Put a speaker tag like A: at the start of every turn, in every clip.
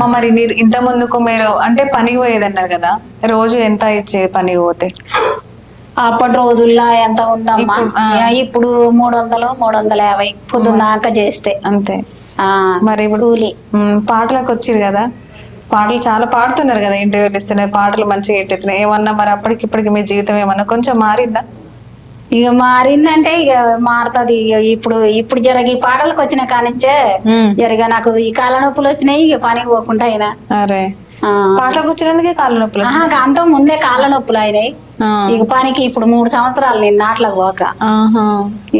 A: అమ్మ మరి మీరు ఇంత ముందుకు మీరు అంటే పనికి పోయేదన్నారు కదా రోజు ఎంత ఇచ్చేది పనికి పోతే?
B: అప్పటి రోజుల్లో ఎంత ఉందమ్మా?
A: ఇప్పుడు,
B: మూడు వందలు మూడు వందల యాభై పొద్దున్నాక చేస్తే.
A: అంతే.
B: ఆ,
A: మరి ఇప్పుడు పాటలకు వచ్చిరు కదా? పాటలు చాలా పాడుతున్నారు కదా ఇంటర్వ్యూలు ఇస్తున్నారు పాటలు మంచిగా ఎట్టెత్తున్నాయి ఏమన్నా మరి అప్పటికి ఇప్పటికి మీ జీవితం ఏమన్నా కొంచెం మారిందా?
B: ఇక మారిందంటే ఇక మారుతుంది. ఇక ఇప్పుడు ఇప్పుడు జరగ ఈ పాటలకు వచ్చిన కానించే జరగ నాకు ఈ కాళ్ళ నొప్పులు వచ్చినాయి ఇక పనికి పోకుండా అయినా.
A: అరే. పాటలకు వచ్చినందుకే కాళ్ళ నొప్పులు
B: అంత ముందే కాళ్ళ నొప్పులు అయినాయి. ఇక పనికి ఇప్పుడు మూడు సంవత్సరాలు నేను నాట్లకు పోక.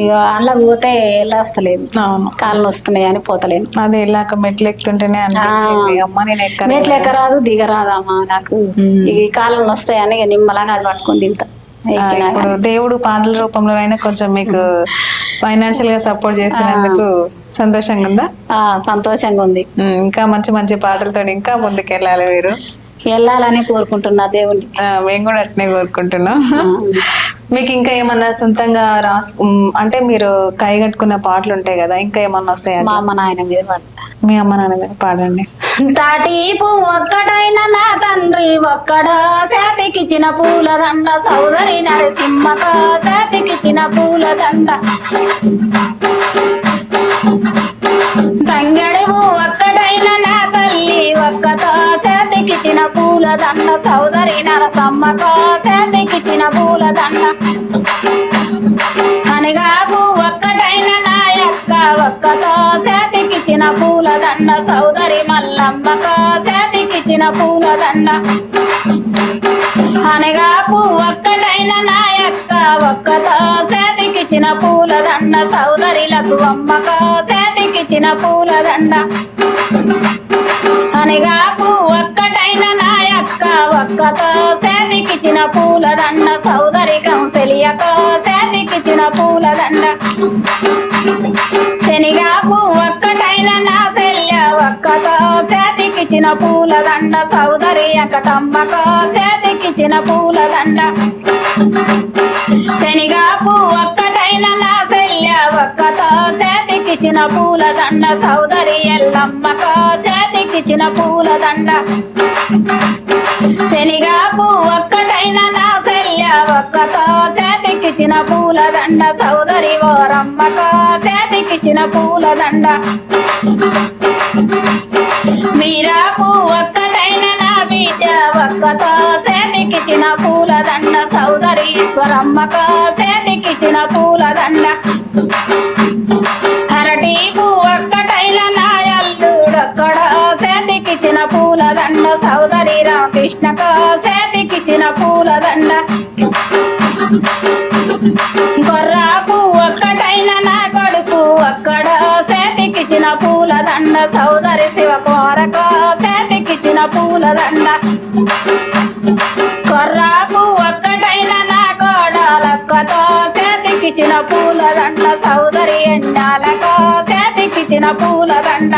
B: ఇక అందులోకి పోతే వెళ్ళొస్తలేదు కాళ్ళు వస్తున్నాయి అని పోతలేను.
A: అదే ఇలాక మెట్లు ఎక్కుతుంటేనే
B: మెట్లు ఎక్కరాదు దిగరాదమ్మా నాకు. ఇక ఈ కాళ్ళు వస్తాయని ఇక నిమ్మలంగా అది పట్టుకొని దిగుతా.
A: ఇప్పుడు దేవుడు పాటల రూపంలోనైనా కొంచెం మీకు ఫైనాన్షియల్గా సపోర్ట్ చేసినందుకు సంతోషంగా ఉందా?
B: ఆ, సంతోషంగా ఉంది.
A: ఉమ్, ఇంకా మంచి మంచి పాటలతో ఇంకా ముందుకు వెళ్ళాలి మీరు.
B: వెళ్ళాలని కోరుకుంటున్నా దేవుణ్ణి.
A: ఆ, మేము కూడా అట్నే కోరుకుంటున్నాం. మీకు ఇంకా ఏమన్నా సొంతంగా రాసు అంటే మీరు కై కట్టుకున్న పాటలు ఉంటాయి కదా ఇంకా ఏమన్నా వస్తాయా?
B: మా అమ్మ నాయన మీద
A: మీ అమ్మ నాన్న మీద పాడండి.
B: తాటి పువ్వు ఒక్కటైన నా తండ్రి ఒక్కడ శాతికిచ్చిన పూల దండ సౌదరి నరసింహక శాతికిచ్చిన పూల దండ. తంగడి పువ్వు ఒక్కటైన నా తల్లి ఒక్కతో చిన్న పూల దండ సౌదరి నరసమ్మక శాతికిచ్చిన పూల దండ అనగా ఒక్కటైన నాయక్క ఒక్కతో శాతికిచ్చిన పూల దండ సౌదరి మల్లమ్మక శాతికిచ్చిన పూల దండ అనగా ఒక్కటైన నాయక్క ఒక్కతో శాతికిచ్చిన పూల దండ సౌదరి లసువమ్మక శాతికిచ్చిన పూల దండ ఒక్కటైన నా యొక్క ఒక్కతో సేతికిచ్చిన పూలదండ సౌదరి కంసలియక సేతికిచ్చిన పూలదండ. శనిగాపు ఒక్కటైన నా శల్య ఒక్కతో సేతికిచ్చిన పూలదండ సౌదరి అకటమ్మక సేతికిచ్చిన పూలదండ. శనిగాపు ఒక్కటైన నా ఒక్కతో శాతికిచ్చిన పూల దండ సౌదరి ఎల్లమ్మక చేతికిచ్చిన పూల దండ. శనిగా పువ్వు ఒక్కటైన నా శల్య ఒక్కతో చేతికిచ్చిన పూల దండ సౌదరి ఓరమ్మక చేతికిచ్చిన పూల దండ మీరా పువ్వు ఒక్కటైన నా బిడ్డ ఒక్కతో చేతికిచ్చిన పూల దండ సౌదరి ఈశ్వరమ్మక దండ రామకృష్ణ రామకృష్ణక శాతికిచ్చిన పూల దండ ఒక్కటైన నా కొడుకు ఒక్కడ సేతికిచ్చిన పూలదండ. సౌదరి శివ కోరక శాతికిచ్చిన పూలదండ. దండ ఒక్కటైన నా కోడలక్కతో శాతికిచ్చిన పూల దండ సౌదరి ఎండాలక సేతికిచ్చిన పూలదండ.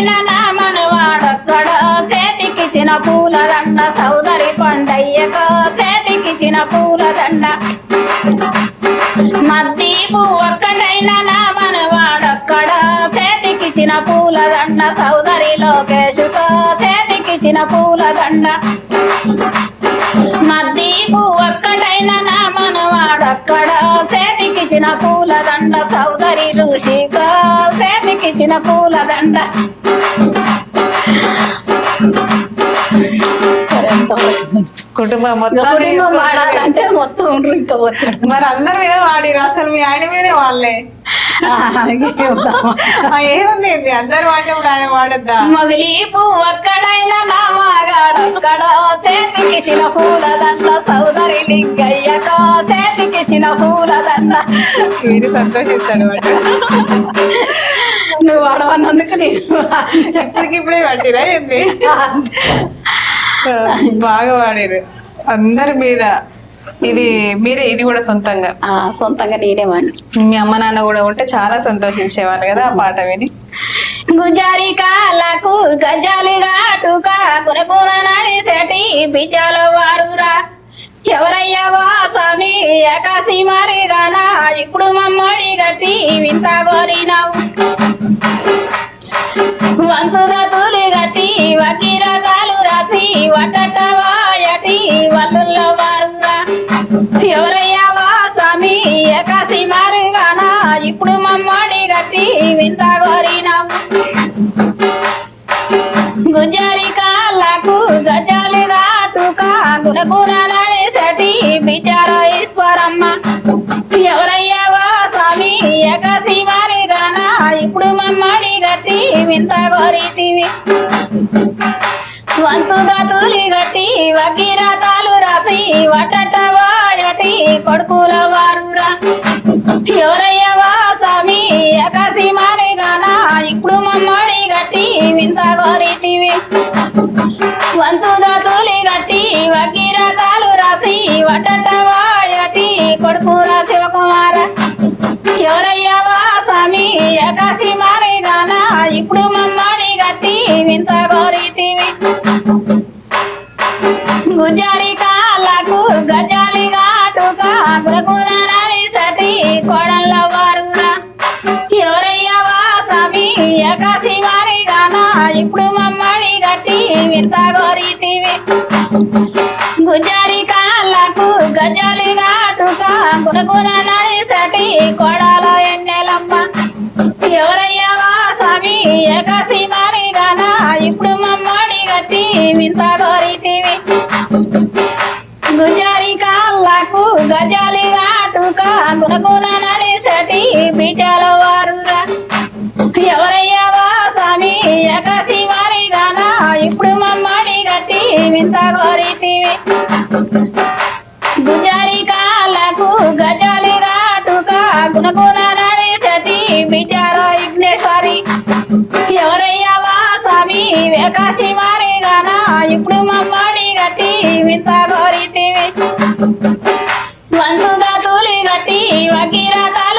B: ఒక్కటైన నా మనవాడొక్కడ సేతికిచ్చిన పూల దండ సౌదరి పండయ్యక. సేతికిచ్చిన పూల దండ మద్ది పువ్వు ఒక్కటైన నా మనవాడొక్కడ సేతికిచ్చిన పూల దండ సౌదరి లోకేశుతో సేతికిచ్చిన పూల దండ మద్ది పువ్వు ఒక్కటైన నా మనవాడొక్కడ సేతికిచ్చిన పూల దండ సౌదరి ఋషిక. సేతి పూల దండ. సరే.
A: కుటుంబం మొత్తం
B: వాడాలంటే మొత్తం ఉండ్రు ఇంకా వచ్చాడు
A: మరి అందరి మీద వాడిరు అసలు మీ ఆయన మీదనే వాళ్ళే. ఏముంది అందరు వాడినప్పుడు ఆయన వాడద్దా?
B: మొగిలి పువ్వు ఒక్కడైనా నా మగాడొక్కడ చేతికిచ్చిన పూల దండ సౌదరి లింగయ్యతో చేతికిచ్చిన పూల దండ
A: మీరు సంతోషిస్తాడు.
B: నువ్వు అడవన్నందుకు నేను
A: ఇప్పటికి ఇప్పుడే పట్టిరా ఏంది? బాగా వాడారు. అందరి మీద ఇది మీరే ఇది కూడా సొంతంగా?
B: సొంతంగా నేనే వాడిని.
A: మీ అమ్మ నాన్న కూడా ఉంటే చాలా సంతోషించేవాళ్ళు కదా ఆ పాట విని?
B: గుజారి కాళ్ళకు గజాలి రాటుక కొనుక్కున నడిసేటి బిడ్డల వారురా. ఎవరయ్యావా స్వామి ఏకాశి మారిగానా? ఇప్పుడు మమ్మడి గట్టి వింత గోరినావు వంశదతులు గట్టి వకీరతాలు రాసి వటటవాయటి గాటుక గునగున బిడ్డారో ఈశ్వరమ్మ ఎవరయ్యావా స్వామి? ఏకాశి మారిగానా ఇప్పుడు మమ్మడి గట్టి వింత గోరీతివి వంచుగా తూలి గట్టి వకీరతాలు రాసి వటట వాడటి కొడుకుల వారురా. ఎవరయ్యావా స్వామి? ఏకాశి గాన ఇప్పుడు మమ్మడి గట్టి వింత గోరీతివి వంచుగా వకీరతాలు రాసి వటట వాడటి కొడుకుల శివకుమార. ఎవరయ్యావా స్వామి? ఏకాశి మారిగానా ఇప్పుడు మమ్మడి గట్టి వింత గోరితివి గుజారి కాళ్ళకు గజాలి గాటుక గురగుర సటి కోడళ్ళ ఏకాశి మారిగానా ఇప్పుడు మమ్మడి గట్టి వింత గోరితివి గుజారి కాళ్ళకు గజాలి గాటుక గుణగుణ నడిసటి కోడలో ఎన్నెలమ్మ. ఎవరయ్యా స్వామి? ఏకాశి మారిగానా ఇప్పుడు మమ్మడి గట్టి వింత గోరితివి గుజారి కాళ్ళకు గజాలి గాటుక గుణగుణ నడిసటి బిడ్డలో గోరితివి గుజారి కాళ్ళకు గజాలి గాటుక గుణగుణ నడిసటి బిడ్డారో విఘ్నేశ్వరి. ఎవరయ్యావా స్వామి మారి గాన ఇప్పుడు మమ్మడి గట్టి వింత గోరితివి వంశుగా తూలి గట్టి వకీరతాలు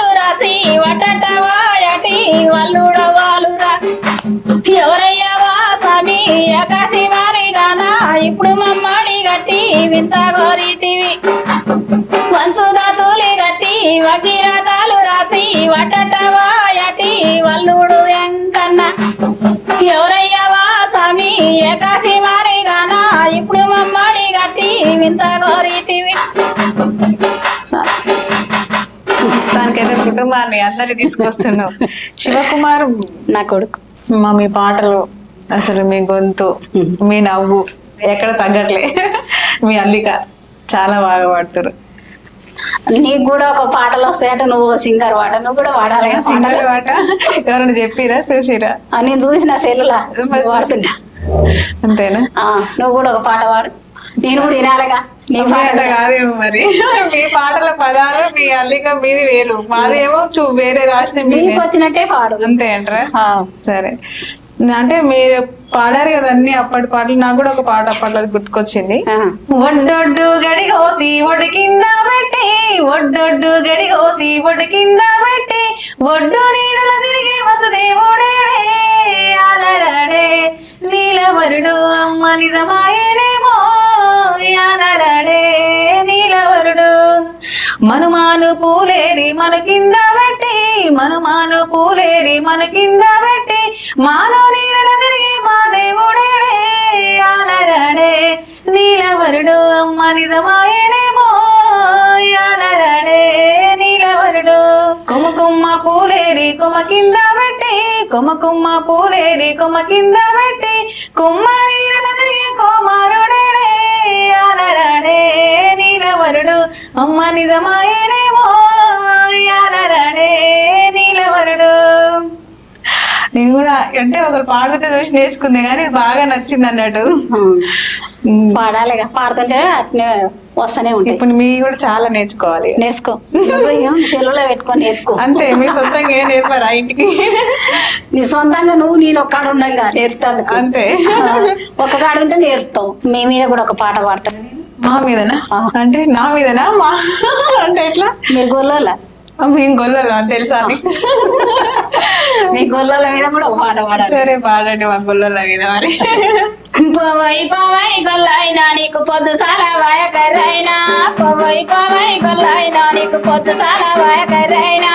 B: వింత గోరితివి వంశుగా తూలి గట్టి వకీరతాలు రాసి వటట వాయటి వల్లుడు వెంకన్న. ఎవరయ్యావా స్వామి ఏకాశి మారిగానా ఇప్పుడు మమ్మడి గట్టి వింత గోరితివి
A: దానికైతే కుటుంబాన్ని అందరి తీసుకొస్తున్నావు శివకుమార్
B: నా కొడుకు.
A: మా మీ పాటలు అసలు మీ గొంతు మీ నవ్వు ఎక్కడ తగ్గట్లే. మీ అల్లిక చాలా బాగా పాడుతారు.
B: నీకు కూడా ఒక పాటలు వస్తాయంట నువ్వు సింగర్ పాట నువ్వు కూడా పాడాలి పాటలు.
A: పాట ఎవరైనా చెప్పిరా చూసిరా?
B: నేను చూసిన సెల్లులా పాడుతుంటా
A: అంతేనా?
B: ఆ, నువ్వు కూడా ఒక పాట పాడు. నేను కూడా వినాలిగా.
A: కాదేమో మరి. మీ పాటల పదాలు మీ అల్లిక మీది వేరు. మాదేమో చూ వేరే రాసిన
B: వచ్చినట్టే పాడు.
A: అంతే అంటారా? సరే. అంటే మీరు పాడారు కదా అన్ని అప్పటి పాటలు నాకు కూడా ఒక పాట అప్పట్లో గుర్తుకొచ్చింది. ఒడ్డొడ్డు గడిగోసి ఒడ్డు కింద పెట్టి ఒడ్డొడ్డు గడిగోసి ఒడ్డు కింద పెట్టి ఒడ్డు నీడల తిరిగే వసుదేవుడేడే ఆలరాడే. నీలవరుడు అమ్మ నిజమాయేనేమో ఆలరాడే. నీలవరుడు మనుమాను పూలేరి మన కింద పెట్టి మనుమాను పూలేరి మన కింద పెట్టి మానవ నీడల తిరిగి మా దేవుడేడే ఆలరాడే నీలవరుడు అమ్మ నిజమాయనేమో ఆలరాడే నీలవరుడు కొమ్మ కొమ్మ పూలేరి కొమ్మ కింద పెట్టి కొమ్మ కొమ్మ పూలేరి కొమ్మ కింద పెట్టి కొమ్మ నీడల తిరిగి కోమారుడేడే ఆలరాడే నీలవరుడు అమ్మ నిజమాయేనేమో ఆలరాడే నీలవరుడు నేను కూడా అంటే ఒకరు పాడుతుంటే చూసి నేర్చుకుంది కానీ బాగా నచ్చింది అన్నట్టు. ఉమ్.
B: పాడాలిగా. పాడుతుంటే అట్నే వస్తూనే ఉంటాయి.
A: ఇప్పుడు మీ కూడా చాలా నేర్చుకోవాలి.
B: నేర్చుకో. సెల్లులో పెట్టుకొని నేర్చుకో.
A: అంతే మీ సొంతంగా ఏం నేర్పారా ఇంటికి?
B: నీ సొంతంగా నువ్వు నేను ఒక్కడ ఉండగా నేర్పుతాను
A: అంతే
B: ఒక కాడ ఉంటే నేర్పుతాం. మీ మీద కూడా ఒక పాట పాడతాం.
A: మా మీదనా? అంటే నా మీదనా? మా? అంటే ఎట్లా?
B: మీరు గొల్లోల?
A: మేము గొల్లలు అని తెలుసా?
B: మీ గొల్లోల మీద కూడా పాట పాడాలి.
A: సరే పాడండి మా గొల్లల మీద మరి.
B: పోవై పోవై గొల్లైన నీకు పొద్దు సాల వాయకరైనా పొవై పొవై గొల్లైనా నీకు పొద్దు సాల వాయకరైనా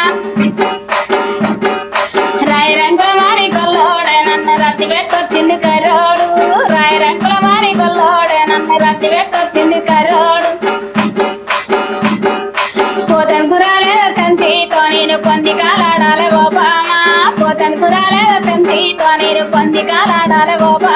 B: రాయి రంగుల మారి గొల్లోడే నన్ను రద్ది పెట్టొచ్చింది కరోడు. రాయి రంగుల మారి గొల్లోడే నన్ను రద్ది పెట్టొచ్చింది పంది కాలాడాలి బాబా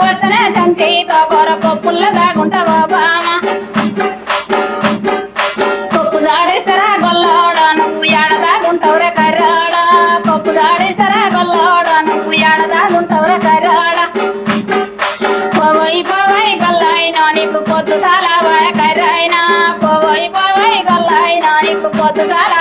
B: వస్తేనే సంచితో కూర పప్పుల్లో దాగుంటావా బామా? పప్పు దాడిస్తారా గొల్లోడా? నువ్వు ఏడ దాగుంటావురే కర్రాడా? పప్పు దాడిస్తారా గొల్లోడా? నువ్వు ఏడ దాగుంటావురే కర్రాడా? పోవై పోవై గొల్లైనా నీకు పొద్దు సాలా వాయ కర్రైనా పోవై పోవై గొల్లైనా నీకు పొద్దు సాలా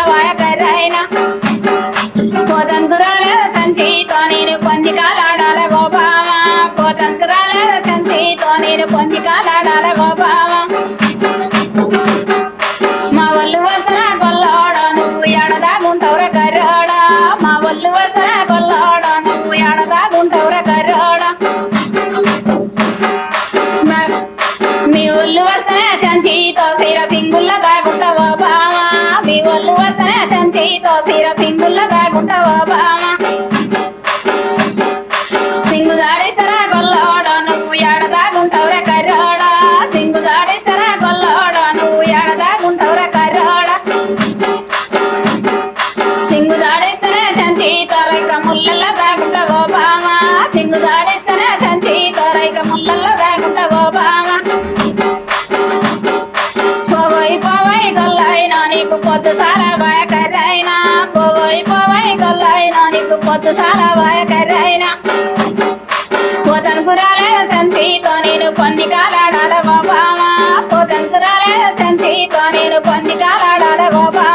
B: నేను పొంది కాలాడాల గోపావ పోవై గొల్లైనా నీకు పొత్తు సారా బాయ కర్రైనా పోతను కురాలే సంచితో నేను పొంది కాలాడాల బాబామా పోతను కురాలే సంచితో నేను పొంది కాలాడాల బాబా.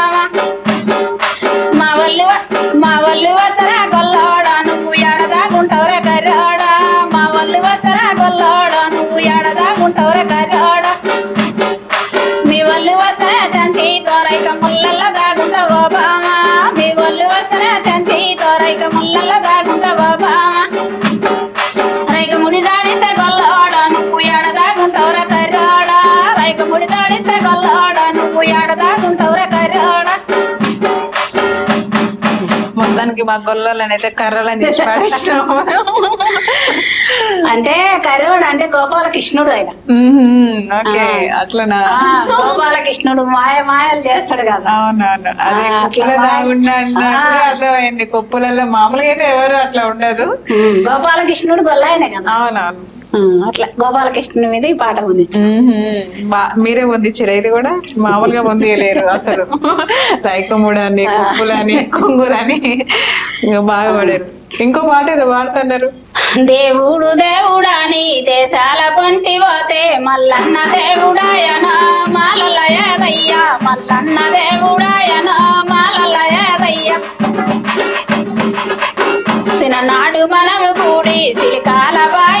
B: la మా
A: గొల్లని అయితే కర్రలని చేసి పాడేసినాము.
B: అంటే కరువుడు అంటే గోపాలకృష్ణుడు ఆయన.
A: ఓకే అట్లనా?
B: గోపాలకృష్ణుడు మాయ మాయలు చేస్తాడు కదా.
A: అవునవును. అదే కుప్పల
B: అట్లా
A: దాగుండా అన్నప్పుడే అర్థమైంది. కుప్పలలో మామూలుగా అయితే ఎవరు అట్లా ఉండదు.
B: గోపాలకృష్ణుడు గొల్లాయనే కదా.
A: అవునవును.
B: అట్లా. గోపాలకృష్ణుడి మీద ఈ పాట ఉంది
A: మీరే పొందించారు ఇది కూడా? మామూలుగా పొందియలేరు అసలు. రైకముడని కుప్పులని కొంగులని బాగా పడారు. ఇంకో పాట ఏదో పాడుతున్నారు?
B: దేవుడు దేవుడని దేశాల పొంటి పోతే మల్లన్న దేవుడాయన మాలలయదయ్య మల్లన్న దేవుడాయన మాలలయదయ్య సిననాడు మనము కూడి సిలికాల బాయి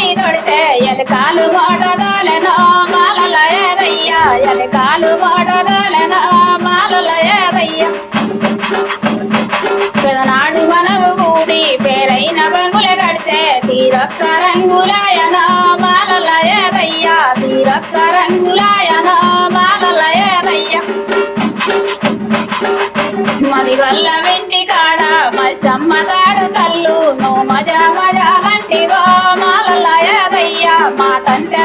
B: మాలలయదయ్య ఎలకాలు మోటదోలెనో మాలలయదయ్య పెదనాడు మనము కూడి పేరైన బంగుల కడితే తీరొక్క రంగులాయన మాలలయదయ్య తీరొక్క రంగులాయన మాలలయదయ్య మరి వల్ల వెంటి కాడ మసమ్మ తాడు కళ్ళు నువ్వు మజా మజా వంటివో మాలలయదయ్య మాటంటే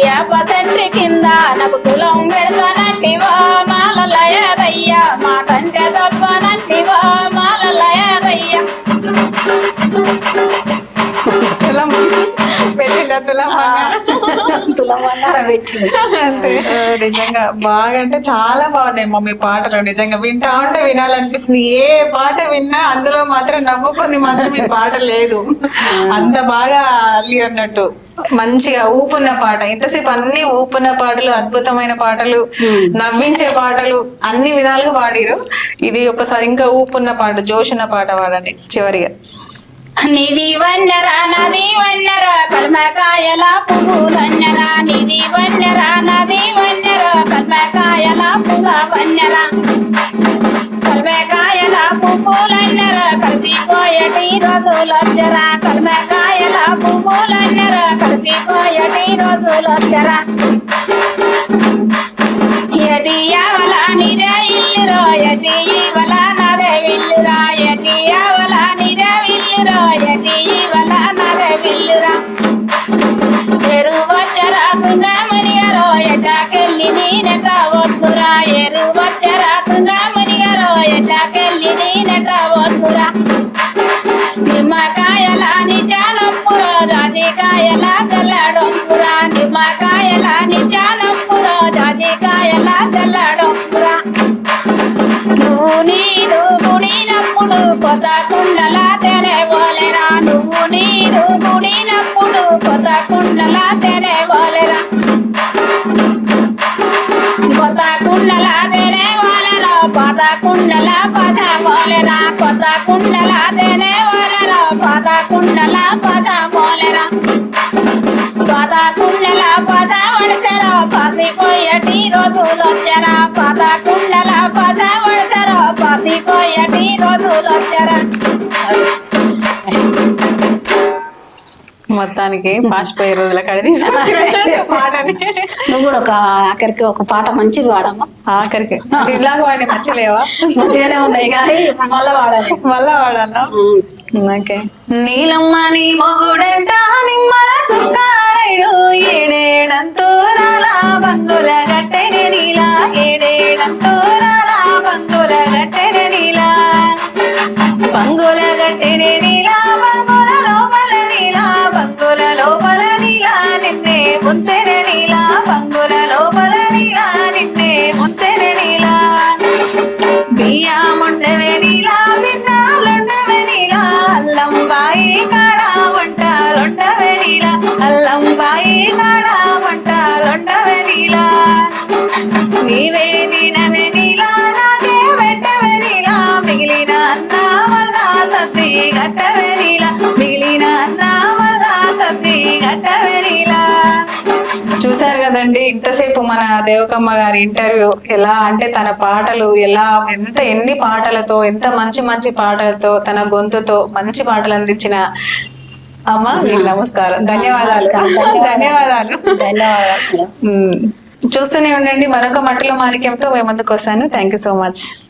B: తులియా పసెంట్రి కింద నాకు తులం పెడతానంటివో? మాలలయదయ్య మాటంటే తప్పనంటివో? మాలలయదయ్య
A: తులం పెట్టిండ తులం
B: తులం
A: అంతే. నిజంగా బాగా అంటే చాలా బాగున్నాయి మమ్మీ పాటలు. నిజంగా వింటా ఉంటే వినాలనిపిస్తుంది. ఏ పాట విన్నా అందులో మాత్రం నవ్వుకుంది మాత్రం ఈ పాట లేదు. అంత బాగా అల్లి అన్నట్టు. మంచిగా ఊపున్న పాట. ఇంతసేపు అన్ని ఊపున్న పాటలు అద్భుతమైన పాటలు నవ్వించే పాటలు అన్ని విధాలుగా పాడిరు. ఇది ఒకసారి ఇంకా ఊపున్న పాట జోషున్న పాట పాడండి చివరిగా.
B: నిధి వన్నెర నది వన్నెర కల్మకాయల పువ్వులన్నెర. నిధి వన్నెర నది వన్నెర కల్మకాయల పువ్వ వన్నెర కల్మకాయల పువ్వులన్నెర కలిసిపోయేటి రోజులొచ్చర. కల్మకాయల పువ్వులన్నెర రోజులు వచ్చరా ఎటి యావల నిరే ఇల్లురో ఎటి ఇవల నరే విల్లురా ఎటి యావల నిరే విల్లురో ఎటి ఇవల నరే విల్లురా ఎరు వచ్చరా తుంగా మునిగరో ఎటాకెళ్ళి నేనెట వద్దురా ఎరు వచ్చరా తుంగా మునిగరో ఎటాకెళ్ళి నేనెట వద్దురా నువ్వు నీరు గుడినప్పుడు కొత్త కుండలా తెరవలరా. కొత్త కుండలా తెరవలరా పాత కుండలా పసవలరా. కొత్త కుండలా తెరవలరా పాత కుండలా పసవలరా. పాత కుండలా పస పసిపోయటి రోజులు వచ్చరా పాత కుండలా పస పసిపోయటి రోజులు వచ్చరా
A: మొత్తానికి పాసిపోయే రోజుల పాటని.
B: నువ్వు కూడా ఒక ఆఖరికి ఒక పాట మంచిది వాడమ్మా
A: ఆఖరికి. ఇలాగ వాడి మంచిలేవా
B: మంచిగానే ఉన్నాయి కానీ మళ్ళా వాడాలి.
A: మళ్ళా వాడాలా? ఓకే. నీలమ్మ నీ మొగుడంట నిమ్మల సుక్కారైడు ఏడేడంతూరాల బంగుల గట్టెన నీలా ఏడేడంతూరాల బంగుల గట్టెన నీలా. బంగుల గట్టెన నీలా నిన్నే ముంచెన నీలా బంగుల లోపల నీల నిన్నే ముంచెన నీల. బియ్యముండవే నీల బిన్నాలుండవే నీల. అల్లం బాయి కాడ వంటలుండవే నీల. అల్లం బాయి కాడ వంటలుండవే నీల. నీవే దినవే నీల నాకే పెట్టవే నీల. మిగిలిన అన్న వల్ల సద్ది గట్టవే నీల. మిగిలిన అన్న వల్ల సద్ది గట్టవే నీలా. చూసారు కదండి ఇంతసేపు మన దేవకమ్మ గారి ఇంటర్వ్యూ ఎలా అంటే తన పాటలు ఎలా ఎంత ఎన్ని పాటలతో ఎంత మంచి మంచి పాటలతో తన గొంతుతో మంచి పాటలు అందించిన అమ్మ మీకు నమస్కారం. ధన్యవాదాలు. ధన్యవాదాలు.
B: ధన్యవాదాలు.
A: చూస్తూనే ఉండండి మరొక మట్టిలో మాణిక్యంతో మేము ముందుకు వస్తాను. Thank you so much